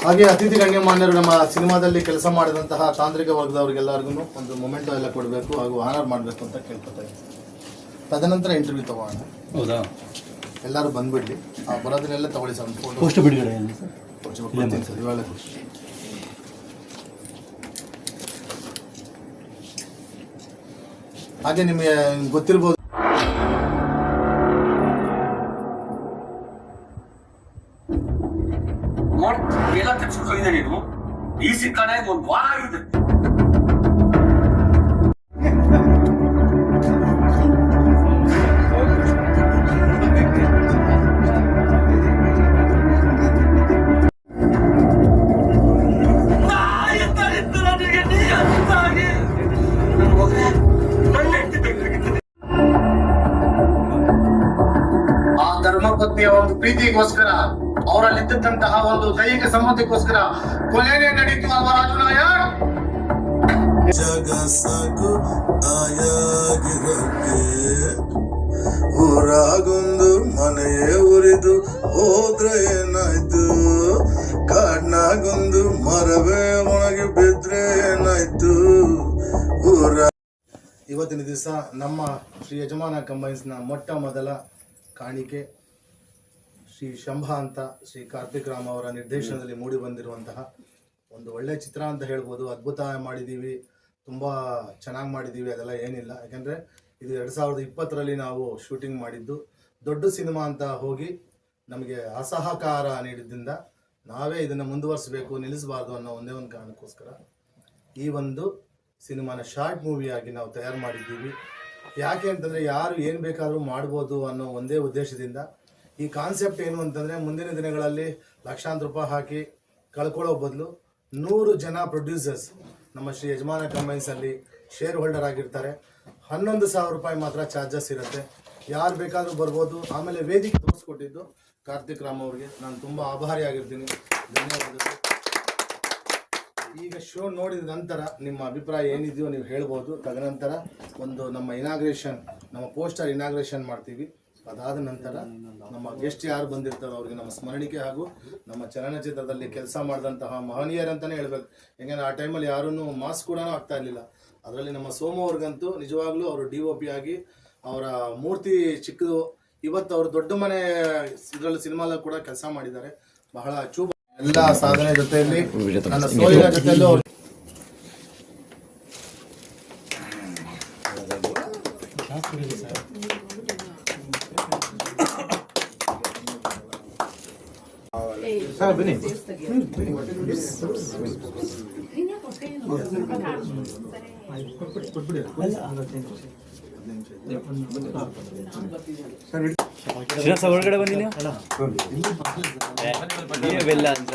ಹಾಗೆ ಅತಿಥಿ ಗಣ್ಯಮಾನ್ಯರು ನಮ್ಮ ಸಿನಿಮಾದಲ್ಲಿ ಕೆಲಸ ಮಾಡಿದಂತಹ ತಾಂತ್ರಿಕ ವರ್ಗದವ್ರಿಗೆಲ್ಲರಿಗೂ ಒಂದು ಮೊಮೆಂಟೋ ಎಲ್ಲ ಕೊಡಬೇಕು ಹಾಗೂ ಆನರ್ ಮಾಡಬೇಕು ಅಂತ ಕೇಳ್ಕೊತಾ ಇದ್ದೀನಿ. ತದನಂತರ ಇಂಟರ್ವ್ಯೂ ತಗೋಣ. ಹೌದಾ? ಎಲ್ಲರೂ ಬಂದ್ಬಿಡ್ಲಿ. ಆ ಬರೋದನ್ನೆಲ್ಲ ತಗೊಳ್ಳಿ ಸರ್ ಫೋಟೋ ಪೋಸ್ಟ್ ಬಿಡುಗಡೆ ಸರ್ ಇವಾಗ ಹಾಗೆ ನಿಮಗೆ ಗೊತ್ತಿರ್ಬೋದು ಸಂಬಂಧಕ್ಕೋಸ್ಕರ ಕೊಲೆನೇ ನಡೀತು ಅಲ್ವಾ ರಾಜು ಜಗ ಸಾಕು ಆಯಾಗಿರಕ್ಕೆ ಊರಾಗೊಂದು ಮನೆಯೇ ಉರಿದು ಹೋದ್ರೆ ಏನಾಯ್ತು? ಕಾಡ್ನಾಗೊಂದು ಮರವೇ ಒಣಗಿ ಬಿದ್ರೆ ಏನಾಯ್ತು? ಊರ ಇವತ್ತಿನ ದಿವಸ ನಮ್ಮ ಶ್ರೀ ಯಜಮಾನ ಕಂಬೈನ್ಸ್ನ ಮೊಟ್ಟ ಮೊದಲ ಕಾಣಿಕೆ ಶ್ರೀ ಶಂಭ ಅಂತ ಶ್ರೀ ಕಾರ್ತಿಕ್ ರಾಮ್ ಅವರ ನಿರ್ದೇಶನದಲ್ಲಿ ಮೂಡಿ ಬಂದಿರುವಂತಹ ಒಂದು ಒಳ್ಳೆ ಚಿತ್ರ ಅಂತ ಹೇಳ್ಬೋದು. ಅದ್ಭುತ ಮಾಡಿದ್ದೀವಿ ತುಂಬ ಚೆನ್ನಾಗಿ ಮಾಡಿದ್ದೀವಿ ಅದೆಲ್ಲ ಏನಿಲ್ಲ. ಯಾಕೆಂದರೆ ಇದು ಎರಡು ಸಾವಿರದ ಇಪ್ಪತ್ತರಲ್ಲಿ ನಾವು ಶೂಟಿಂಗ್ ಮಾಡಿದ್ದು. ದೊಡ್ಡ ಸಿನಿಮಾ ಅಂತ ಹೋಗಿ ನಮಗೆ ಅಸಹಕಾರ ನೀಡಿದ್ದರಿಂದ ನಾವೇ ಇದನ್ನು ಮುಂದುವರಿಸಬೇಕು, ನಿಲ್ಲಿಸಬಾರ್ದು ಅನ್ನೋ ಒಂದೇ ಒಂದು ಕಾರಣಕ್ಕೋಸ್ಕರ ಈ ಒಂದು ಸಿನಿಮಾನ ಶಾರ್ಟ್ ಮೂವಿಯಾಗಿ ನಾವು ತಯಾರು ಮಾಡಿದ್ದೀವಿ. ಯಾಕೆ ಅಂತಂದರೆ ಯಾರು ಏನು ಬೇಕಾದರೂ ಮಾಡ್ಬೋದು ಅನ್ನೋ ಒಂದೇ ಉದ್ದೇಶದಿಂದ ಈ ಕಾನ್ಸೆಪ್ಟ್ ಏನು ಅಂತಂದರೆ ಮುಂದಿನ ದಿನಗಳಲ್ಲಿ ಲಕ್ಷಾಂತರ ರೂಪಾಯಿ ಹಾಕಿ ಕಳ್ಕೊಳ್ಳೋ ಬದಲು ನೂರು ಜನ ಪ್ರೊಡ್ಯೂಸರ್ಸ್ ನಮ್ಮ ಶ್ರೀ ಯಜಮಾನ ಕಂಬೈನ್ಸಲ್ಲಿ ಶೇರ್ ಹೋಲ್ಡರ್ ಆಗಿರ್ತಾರೆ. ಹನ್ನೊಂದು ಸಾವಿರ ರೂಪಾಯಿ ಮಾತ್ರ ಚಾರ್ಜಸ್ ಇರುತ್ತೆ. ಯಾರು ಬೇಕಾದರೂ ಬರ್ಬೋದು. ಆಮೇಲೆ ವೇದಿಕೆ ತೋರಿಸ್ಕೊಟ್ಟಿದ್ದು ಕಾರ್ತಿಕ್ ರಾಮ್ ಅವ್ರಿಗೆ. ನಾನು ತುಂಬ ಆಭಾರಿಯಾಗಿರ್ತೀನಿ ಧನ್ಯವಾದಗಳು. ಈಗ ಶೋ ನೋಡಿದ ನಂತರ ನಿಮ್ಮ ಅಭಿಪ್ರಾಯ ಏನಿದೆಯೋ ನೀವು ಹೇಳ್ಬೋದು. ತದನಂತರ ಒಂದು ನಮ್ಮ ಇನಾಗ್ರೇಷನ್ ನಮ್ಮ ಪೋಸ್ಟರ್ ಇನಾಗ್ರೇಷನ್ ಮಾಡ್ತೀವಿ. ಅದಾದ ನಂತರ ನಮ್ಮ ಗೆಸ್ಟ್ ಯಾರು ಬಂದಿರ್ತಾರೋ ಅವ್ರಿಗೆ ನಮ್ಮ ಸ್ಮರಣಿಕೆ ಹಾಗೂ ನಮ್ಮ ಚಲನಚಿತ್ರದಲ್ಲಿ ಕೆಲಸ ಮಾಡಿದಂತಹ ಮಹನೀಯರಂತಾನೆ ಹೇಳ್ಬೇಕು. ಯಾಕಂದ್ರೆ ಆ ಟೈಮಲ್ಲಿ ಯಾರೂ ಮಾಸ್ಕ್ ಕೂಡ ಆಗ್ತಾ ಇರಲಿಲ್ಲ. ಅದರಲ್ಲಿ ನಮ್ಮ ಸೋಮ ಅವ್ರಿಗಂತೂ ನಿಜವಾಗ್ಲೂ ಅವರು ಡಿ ಒ ಪಿ ಆಗಿ ಅವರ ಮೂರ್ತಿ ಚಿಕ್ಕದು, ಇವತ್ತು ಅವರು ದೊಡ್ಡ ಮನೆ ಇದರಲ್ಲಿ ಸಿನಿಮಾದಲ್ಲಿ ಕೂಡ ಕೆಲಸ ಮಾಡಿದ್ದಾರೆ. ಬಹಳ ಅಚೂಬ ಎಲ್ಲ ಸಾಧನೆ ಜೊತೆಯಲ್ಲಿ ಜೊತೆಯಲ್ಲೂ ಅವ್ರು ಶ್ರೀನಿವಾಸ ಒಳಗಡೆ ಬನ್ನಿ ನೀವು ನೀವೇ ಬೆಲ್ಲ ಅಂತ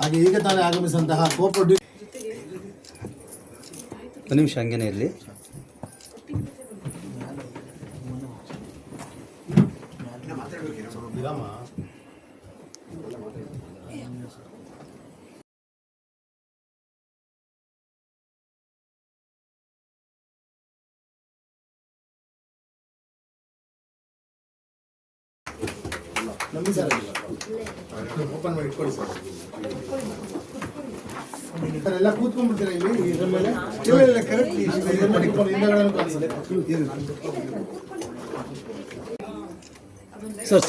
ಹಾಗೆ ಈಗ ತಾನೇ ಆಗಮಿಸಿದಂತಹ ಕೋಪ ನಿಮಿಷ ಹಂಗೇನೆ ಇರಲಿ ಸರ್ ಓಪನ್ ಮಾಡಿ ಇಟ್ಕೊಳ್ಳಿ ಸರ್ ಸರ್ ಎಲ್ಲ ಕೂತ್ಕೊಂಡ್ಬಿಡ್ತೀರಾ ಇಲ್ಲಿ ಇದ್ರ ಮೇಲೆ ಇಲ್ಲ ಕರೆಕ್ಟ್ ಹಿಂದಗಡೆ ಸರ್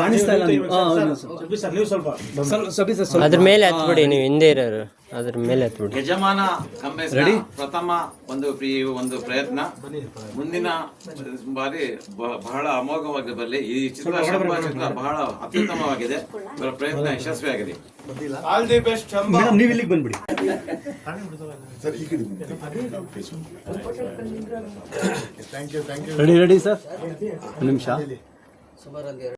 ಕಾಣಿಸ್ತಾ ಇಲ್ಲ ಅದ್ರ ಮೇಲೆ ಹತ್ಬಿಡಿ ನೀವು ಹಿಂದೆ ಇರೋರು. ಅದ್ರ ಮೇಲೆ ಹತ್ಬಿಡಿ ಯಜಮಾನ ರೆಡಿ ಪ್ರಥಮ ಒಂದು ಒಂದು ಪ್ರಯತ್ನ. ಮುಂದಿನ ಬಾರಿ ಬಹಳ ಅಮೋಘವಾಗಿ ಬರಲಿ. ಈ ಚಿತ್ರ ಚಿತ್ರ ಬಹಳ ಅತ್ಯುತ್ತಮವಾಗಿದೆ. ಪ್ರಯತ್ನ ಯಶಸ್ವಿಯಾಗಿದೆ. ಬೆಸ್ಟ್ ನೀವು ಇಲ್ಲಿಗೆ ಬಂದ್ಬಿಡಿ. Thank you thank you ready ready sir ಒಂದು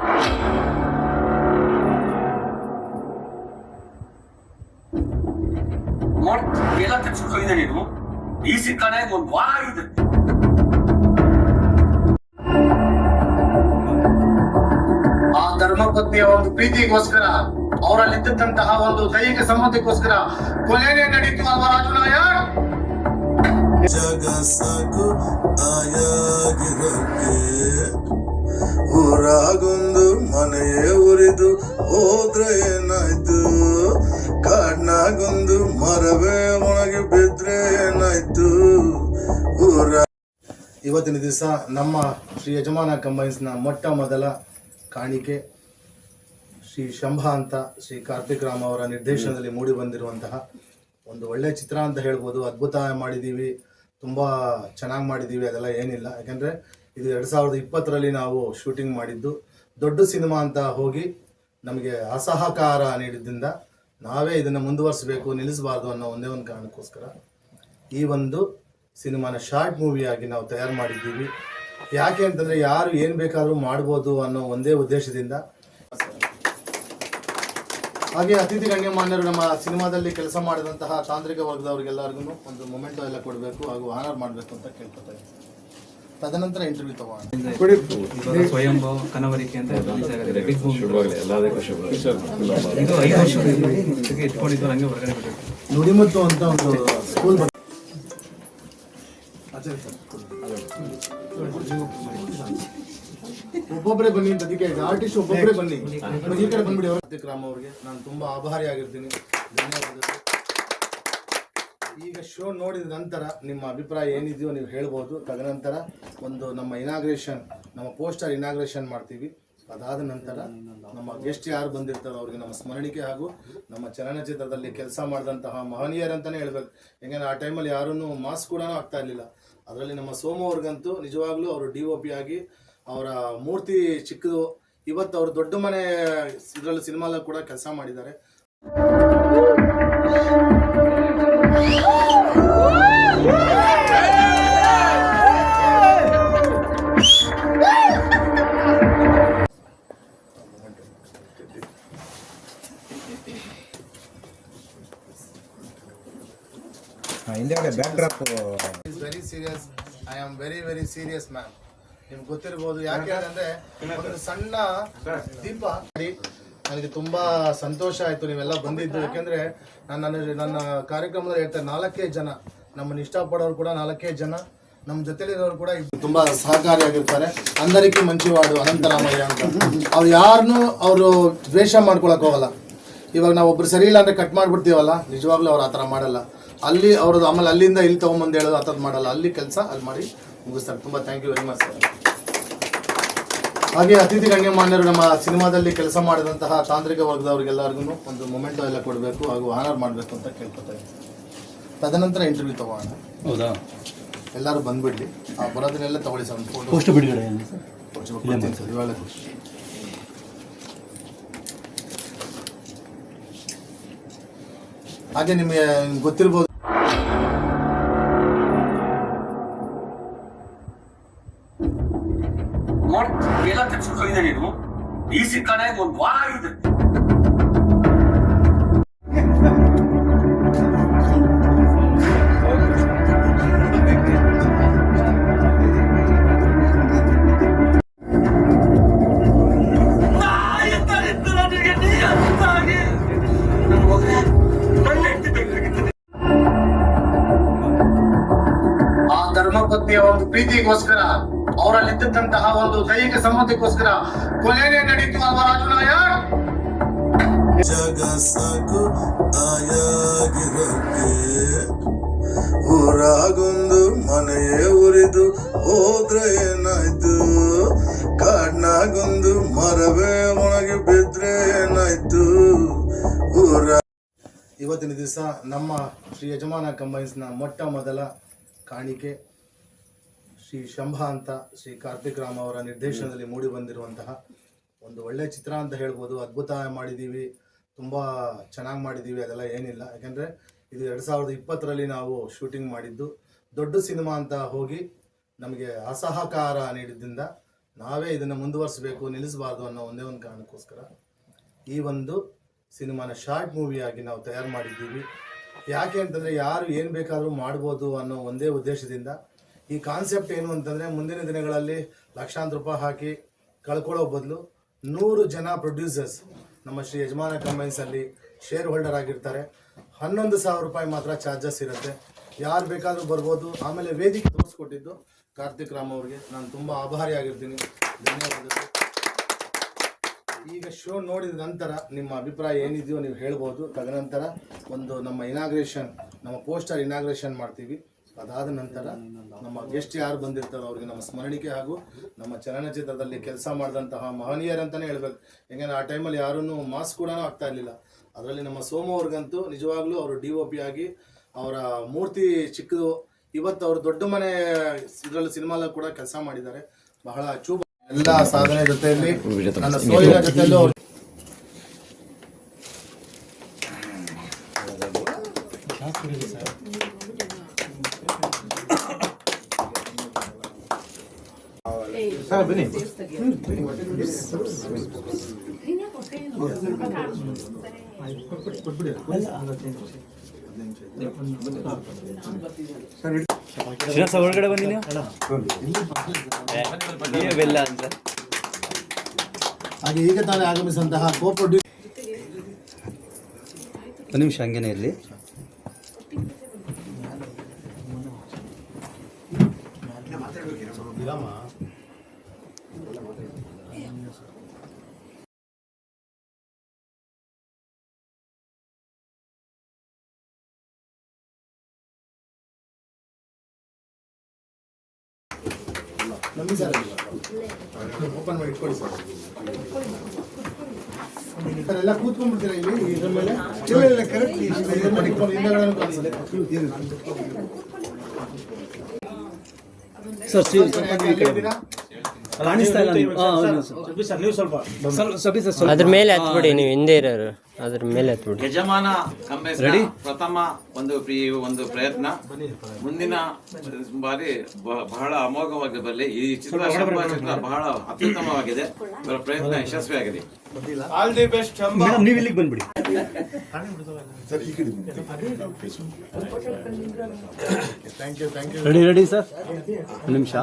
ನಿಮಿಷ ಎಲ್ಲ ತೆಗೆಸ್ಕೊಂಡಿದ್ದೆ ನೀನು. ಈ ಸಿಕ್ಕನೆ ಒಂದು ವಾರ ಆಗಿದೆ ಆ ಧರ್ಮಪತ್ನಿಯ ಒಂದು ಪ್ರೀತಿಗೋಸ್ಕರ, ಅವರಲ್ಲಿದ್ದಂತಹ ಒಂದು ದೈಹಿಕ ಸಂಬಂಧಕ್ಕೋಸ್ಕರ ಕೊಲೆನೇ ನಡೀತು ಅಲ್ವಾ ರಾಜು ನಾಯಕ್ ಜಗ ಸಾಕು ಆಯಾಗಿರಕ್ಕೆ ಊರಾಗೊಂದು ಮನೆಯೇ ಉರಿದು ಹೋದ್ರೆ ಏನಾಯ್ತು? ಕಾಡ್ನಾಗೊಂದು ಮರವೇ ಒಣಗಿ ಬಿದ್ರೆ ಏನಾಯ್ತು? ಊರ ಇವತ್ತಿನ ದಿವಸ ನಮ್ಮ ಶ್ರೀ ಯಜಮಾನ ಕಂಬೈನ್ಸ್ನ ಮೊಟ್ಟ ಮೊದಲ ಕಾಣಿಕೆ ಶ್ರೀ ಶಂಭ ಅಂತ ಶ್ರೀ ಕಾರ್ತಿಕ್ ರಾಮ್ ಅವರ ನಿರ್ದೇಶನದಲ್ಲಿ ಮೂಡಿ ಬಂದಿರುವಂತಹ ಒಂದು ಒಳ್ಳೆ ಚಿತ್ರ ಅಂತ ಹೇಳ್ಬೋದು. ಅದ್ಭುತ ಮಾಡಿದ್ದೀವಿ. ತುಂಬ ಚೆನ್ನಾಗಿ ಮಾಡಿದ್ದೀವಿ. ಅದೆಲ್ಲ ಏನಿಲ್ಲ. ಯಾಕೆಂದರೆ ಇದು ಎರಡು ಸಾವಿರದ ಇಪ್ಪತ್ತರಲ್ಲಿ ನಾವು ಶೂಟಿಂಗ್ ಮಾಡಿದ್ದು. ದೊಡ್ಡ ಸಿನಿಮಾ ಅಂತ ಹೋಗಿ ನಮಗೆ ಅಸಹಕಾರ ನೀಡಿದ್ದರಿಂದ ನಾವೇ ಇದನ್ನು ಮುಂದುವರಿಸಬೇಕು, ನಿಲ್ಲಿಸಬಾರ್ದು ಅನ್ನೋ ಒಂದೇ ಒಂದು ಕಾರಣಕ್ಕೋಸ್ಕರ ಈ ಒಂದು ಸಿನಿಮಾನ ಶಾರ್ಟ್ ಮೂವಿಯಾಗಿ ನಾವು ತಯಾರು ಮಾಡಿದ್ದೀವಿ. ಯಾಕೆ ಅಂತಂದರೆ ಯಾರು ಏನು ಬೇಕಾದರೂ ಮಾಡ್ಬೋದು ಅನ್ನೋ ಒಂದೇ ಉದ್ದೇಶದಿಂದ. ಹಾಗೆ ಅತಿಥಿ ಗಣ್ಯಮಾನ್ಯರು ನಮ್ಮ ಸಿನಿಮಾದಲ್ಲಿ ಕೆಲಸ ಮಾಡಿದಂತಹ ತಾಂತ್ರಿಕ ವರ್ಗದವ್ರಿಗೆಲ್ಲರಿಗೂ ಒಂದು ಮೊಮೆಂಟೋ ಎಲ್ಲ ಕೊಡಬೇಕು ಹಾಗೂ ಆನರ್ ಮಾಡಬೇಕು ಅಂತ ಕೇಳ್ಕೊತಾ ಇದ್ದೀನಿ. ತದನಂತರ ಇಂಟರ್ವ್ಯೂ ತಗೋಣ. ಸ್ವಯಂ ಸ್ವಯಂಭವ ಕನವರಿಕೆ ಅಂತ. ಇದು ಐದು ಇಟ್ಕೊಂಡಿದ್ದು ಹಂಗೆ ಹೊರಗಡೆ ನುಡಿಮುತ್ತು ಅಂತ ಒಂದು ಸ್ಕೂಲ್ ಒಬ್ಬೊಬ್ಬರೇ ಬನ್ನಿ ಅಂತ ಅದಕ್ಕೆ ಆರ್ಟಿಸ್ಟ್ ಒಬ್ಬೊಬ್ಬರೇ ಬನ್ನಿ. ಈ ಕಡೆ ಬಂದ್ಬಿಡಿ. ಅವರು ಕಾರ್ತಿಕ್ ರಾಮ್ ಅವ್ರಿಗೆ. ನಾನು ತುಂಬಾ ಆಭಾರಿ ಆಗಿರ್ತೀನಿ. ಧನ್ಯವಾದಗಳು. ಈಗ ಶೋ ನೋಡಿದ ನಂತರ ನಿಮ್ಮ ಅಭಿಪ್ರಾಯ ಏನಿದೆಯೋ ನೀವು ಹೇಳ್ಬೋದು. ತದನಂತರ ಒಂದು ನಮ್ಮ ಇನಾಗ್ರೇಷನ್ ನಮ್ಮ ಪೋಸ್ಟರ್ ಇನಾಗ್ರೇಷನ್ ಮಾಡ್ತೀವಿ. ಅದಾದ ನಂತರ ನಮ್ಮ ಗೆಸ್ಟ್ ಯಾರು ಬಂದಿರ್ತಾರೋ ಅವ್ರಿಗೆ ನಮ್ಮ ಸ್ಮರಣಿಕೆ ಹಾಗೂ ನಮ್ಮ ಚಲನಚಿತ್ರದಲ್ಲಿ ಕೆಲಸ ಮಾಡಿದಂತಹ ಮಹನೀಯರಂತಾನೆ ಹೇಳ್ಬೇಕು. ಯಾಕಂದ್ರೆ ಆ ಟೈಮಲ್ಲಿ ಯಾರೂ ಮಾಸ್ಕ್ ಕೂಡ ಆಗ್ತಾ ಇರಲಿಲ್ಲ. ಅದರಲ್ಲಿ ನಮ್ಮ ಸೋಮು ಅವ್ರಿಗಂತೂ ನಿಜವಾಗ್ಲೂ ಅವರು ಡಿ ಒ ಪಿ ಆಗಿ ಅವರ ಮೂರ್ತಿ ಚಿಕ್ಕದು, ಇವತ್ತು ಅವರು ದೊಡ್ಡ ಮನೆ ಇದರಲ್ಲಿ ಸಿನಿಮಾದಲ್ಲಿ ಕೂಡ ಕೆಲಸ ಮಾಡಿದ್ದಾರೆ. ಹಿಂದೆಗಡೆ backdrop is very serious I am very very serious ma'am ನಿಮ್ಗೆ ಗೊತ್ತಿರ್ಬೋದು. ಯಾಕೆ ಅಂದ್ರೆ ಒಂದು ಸಣ್ಣ ದೀಪ. ನನಗೆ ತುಂಬಾ ಸಂತೋಷ ಆಯ್ತು ನೀವೆಲ್ಲ ಬಂದಿದ್ದು. ಯಾಕೆಂದ್ರೆ ನಾನು ನನ್ನ ನನ್ನ ಕಾರ್ಯಕ್ರಮದಲ್ಲಿ ಹೇಳ್ತಾರೆ ನಾಲ್ಕೇ ಜನ. ನಮ್ಮನ್ನು ಇಷ್ಟಪಡೋರು ಕೂಡ ನಾಲ್ಕೇ ಜನ. ನಮ್ಮ ಜೊತೆಲಿರೋರು ಕೂಡ ತುಂಬಾ ಸಹಕಾರಿಯಾಗಿರ್ತಾರೆ. ಅಂದರಿಕೆ ಮಂಚಿವಾಡು ಅನಂತರಾಮಯ್ಯ ಅಂತ. ಅವ್ರು ಯಾರನ್ನೂ ಅವರು ದ್ವೇಷ ಮಾಡ್ಕೊಳಕ್ ಹೋಗಲ್ಲ. ಇವಾಗ ನಾವು ಒಬ್ರು ಸರಿ ಇಲ್ಲ ಅಂದ್ರೆ ಕಟ್ ಮಾಡ್ಬಿಡ್ತೀವಲ್ಲ? ನಿಜವಾಗ್ಲೂ ಅವ್ರು ಆ ಥರ ಮಾಡಲ್ಲ. ಅಲ್ಲಿ ಅವ್ರದ್ದು ಆಮೇಲೆ ಅಲ್ಲಿಂದ ಇಲ್ಲಿ ತೊಗೊಂಬಂದು ಹೇಳೋದು ಆ ಥರದ್ದು ಮಾಡಲ್ಲ. ಅಲ್ಲಿ ಕೆಲಸ ಅಲ್ಲಿ ಮಾಡಿ ಮುಗಿಸ್ತಾರೆ. ತುಂಬ thank you very much sir ಹಾಗೆ ಅತಿಥಿ ಗಣ್ಯಮಾನ್ಯರು ನಮ್ಮ ಸಿನಿಮಾದಲ್ಲಿ ಕೆಲಸ ಮಾಡಿದಂತಹ ತಾಂತ್ರಿಕ ವರ್ಗದವ್ರಿಗೆಲ್ಲರಿಗೂ ಒಂದು ಮೊಮೆಂಟೋ ಎಲ್ಲ ಕೊಡಬೇಕು ಹಾಗೂ ಆನರ್ ಮಾಡಬೇಕು ಅಂತ ಕೇಳ್ಕೊತಾ ಇದ್ದೀನಿ. ತದನಂತರ ಇಂಟರ್ವ್ಯೂ ತಗೋಣ. ಹೌದಾ? ಎಲ್ಲರೂ ಬಂದ್ಬಿಡ್ಲಿ. ಆ ಬರೋದನ್ನೆಲ್ಲ ತಗೊಳ್ಳಿ ಸರ್ ಒಂದು ಫೋಟೋ ಬಿಡುಗಡೆ ಸರ್ ಇವಾಗ. ಹಾಗೆ ನಿಮಗೆ ಗೊತ್ತಿರ್ಬೋದು ಎಲ್ಲ ತೆಗ್ಸ್ಕೊಂಡು ಹೋಗಿದೆ ನೀನು ಅವರಲ್ಲಿದ್ದಂತಹ ಒಂದು ದೈಹಿಕ ಸಂಬಂಧಕ್ಕೋಸ್ಕರ ಕೊಲೆನೇ ನಡೀತು ಅಲ್ವಾ ರಾಜನಾಯಕ್ ಜಗ ಸಾಕು ತಾಯಾಗಿರೋಕೆ ಊರಾಗೊಂದು ಮನೆಯೇ ಉರಿದು ಹೋದ್ರೆ ಏನಾಯ್ತು? ಕಾಡ್ನಾಗೊಂದು ಮರವೇ ಒಣಗಿ ಬಿದ್ರೆ ಏನಾಯ್ತು? ಊರ ಇವತ್ತಿನ ದಿವಸ ನಮ್ಮ ಶ್ರೀ ಯಜಮಾನ ಕಂಬೈನ್ಸ್ನ ಮೊಟ್ಟ ಮೊದಲ ಕಾಣಿಕೆ ಶ್ರೀ ಶಂಭ ಅಂತ ಶ್ರೀ ಕಾರ್ತಿಕ್ ರಾಮ್ ಅವರ ನಿರ್ದೇಶನದಲ್ಲಿ ಮೂಡಿ ಬಂದಿರುವಂತಹ ಒಂದು ಒಳ್ಳೆ ಚಿತ್ರ ಅಂತ ಹೇಳ್ಬೋದು. ಅದ್ಭುತ ಮಾಡಿದ್ದೀವಿ. ತುಂಬ ಚೆನ್ನಾಗಿ ಮಾಡಿದ್ದೀವಿ. ಅದೆಲ್ಲ ಏನಿಲ್ಲ. ಯಾಕೆಂದರೆ ಇದು ಎರಡು ಸಾವಿರದ ಇಪ್ಪತ್ತರಲ್ಲಿ ನಾವು ಶೂಟಿಂಗ್ ಮಾಡಿದ್ದು. ದೊಡ್ಡ ಸಿನಿಮಾ ಅಂತ ಹೋಗಿ ನಮಗೆ ಅಸಹಕಾರ ನೀಡಿದ್ದರಿಂದ ನಾವೇ ಇದನ್ನು ಮುಂದುವರಿಸಬೇಕು, ನಿಲ್ಲಿಸಬಾರ್ದು ಅನ್ನೋ ಒಂದೇ ಒಂದು ಕಾರಣಕ್ಕೋಸ್ಕರ ಈ ಒಂದು ಸಿನಿಮಾನ ಶಾರ್ಟ್ ಮೂವಿಯಾಗಿ ನಾವು ತಯಾರು ಮಾಡಿದ್ದೀವಿ. ಯಾಕೆ ಅಂತಂದರೆ ಯಾರು ಏನು ಬೇಕಾದರೂ ಮಾಡ್ಬೋದು ಅನ್ನೋ ಒಂದೇ ಉದ್ದೇಶದಿಂದ ಈ ಕಾನ್ಸೆಪ್ಟ್ ಏನು ಅಂತಂದರೆ ಮುಂದಿನ ದಿನಗಳಲ್ಲಿ ಲಕ್ಷಾಂತರ ರೂಪಾಯಿ ಹಾಕಿ ಕಳ್ಕೊಳ್ಳೋ ಬದಲು ನೂರು ಜನ ಪ್ರೊಡ್ಯೂಸರ್ಸ್ ನಮ್ಮ ಶ್ರೀ ಯಜಮಾನ ಕಂಬೈನ್ಸಲ್ಲಿ ಶೇರ್ ಹೋಲ್ಡರ್ ಆಗಿರ್ತಾರೆ. ಹನ್ನೊಂದು ಸಾವಿರ ರೂಪಾಯಿ ಮಾತ್ರ ಚಾರ್ಜಸ್ ಇರುತ್ತೆ. ಯಾರು ಬೇಕಾದರೂ ಬರ್ಬೋದು. ಆಮೇಲೆ ವೇದಿಕೆ ತೋರಿಸ್ಕೊಟ್ಟಿದ್ದು ಕಾರ್ತಿಕ್ ರಾಮ್ ಅವ್ರಿಗೆ. ನಾನು ತುಂಬ ಆಭಾರಿಯಾಗಿರ್ತೀನಿ ಧನ್ಯವಾದಗಳು. ಈಗ ಶೋ ನೋಡಿದ ನಂತರ ನಿಮ್ಮ ಅಭಿಪ್ರಾಯ ಏನಿದೆಯೋ ನೀವು ಹೇಳ್ಬೋದು. ತದನಂತರ ಒಂದು ನಮ್ಮ ಇನಾಗ್ರೇಷನ್ ನಮ್ಮ ಪೋಸ್ಟರ್ ಇನಾಗ್ರೇಷನ್ ಮಾಡ್ತೀವಿ. ಅದಾದ ನಂತರ ನಮ್ಮ ಗೆಸ್ಟ್ ಯಾರು ಬಂದಿರ್ತಾರೋ ಅವ್ರಿಗೆ ನಮ್ಮ ಸ್ಮರಣಿಕೆ ಹಾಗೂ ನಮ್ಮ ಚಲನಚಿತ್ರದಲ್ಲಿ ಕೆಲಸ ಮಾಡಿದಂತಹ ಮಹನೀಯರಂತಾನೆ ಹೇಳ್ಬೇಕು. ಯಾಕಂದ್ರೆ ಆ ಟೈಮಲ್ಲಿ ಯಾರೂ ಮಾಸ್ಕ್ ಕೂಡ ಆಗ್ತಾ ಇರಲಿಲ್ಲ. ಅದರಲ್ಲಿ ನಮ್ಮ ಸೋಮು ಅವ್ರಿಗಂತೂ ನಿಜವಾಗ್ಲೂ ಅವರು ಡಿ ಒ ಪಿ ಆಗಿ ಅವರ ಮೂರ್ತಿ ಚಿಕ್ಕದು ಇವತ್ತು ಅವರು ದೊಡ್ಡ ಮನೆ ಇದರಲ್ಲಿ ಸಿನಿಮಾದಲ್ಲಿ ಕೂಡ ಕೆಲಸ ಮಾಡಿದ್ದಾರೆ. ಬಹಳ ಅಚೂಬ ಎಲ್ಲ ಸಾಧನೆ ಜೊತೆಯಲ್ಲಿ ನನ್ನ ಸೋಲಿನ ಜೊತೆಯಲ್ಲೂ ಅವ್ರು ಶ್ರೀನಿವಾಸ ಒಳಗಡೆ ಬನ್ನಿ ನೀವು. ಬೆಲ್ಲ ಅಂತ ಹಾಗೆ ಈಗ ತಾನೇ ಆಗಮಿಸಿದಂತಹ ಕೋಪ ಒಂದು ನಿಮಿಷ ಹಂಗೇನೆ ಇರಲಿ. ಎಲ್ಲ ಕೂತ್ಕೊಂಡ್ಬಿಡ್ತೀರಾ ಇಲ್ಲಿ? ಇದ್ರ ಮೇಲೆ? ಇಲ್ಲ ಇಲ್ಲ ಕರೆಕ್ಟ್ ಇದ್ರ ಮೇಲೆ ಸರ್ ಶ್ರೀ ಯಾಕೆ ಅಲ್ಲೇ ಇದ್ದೀರಾ? ಕಾಣಿಸ್ತಾ ಇಲ್ಲ ನೀವು ಅದ್ರ ಮೇಲೆ ಹತ್ಬಿಡಿ ನೀವು ಹಿಂದೆ ಇರೋರು. ಅದ್ರ ಮೇಲೆ ಹತ್ಬಿಡಿ. ಯಜಮಾನ ರೆಡಿ ಪ್ರಥಮ ಒಂದು ಒಂದು ಪ್ರಯತ್ನ. ಮುಂದಿನ ಬಾರಿ ಬಹಳ ಅಮೋಘವಾಗಿ ಬರಲಿ. ಈ ಚಿತ್ರ ಚಿತ್ರ ಬಹಳ ಅತ್ಯುತ್ತಮವಾಗಿದೆ. ಇವರ ಪ್ರಯತ್ನ ಯಶಸ್ವಿಯಾಗಿದೆ. ಬೆಸ್ಟ್ ನೀವು ಇಲ್ಲಿಗೆ ಬಂದ್ಬಿಡಿ. Thank you thank you ready ready sir ಒಂದು ನಿಮಿಷ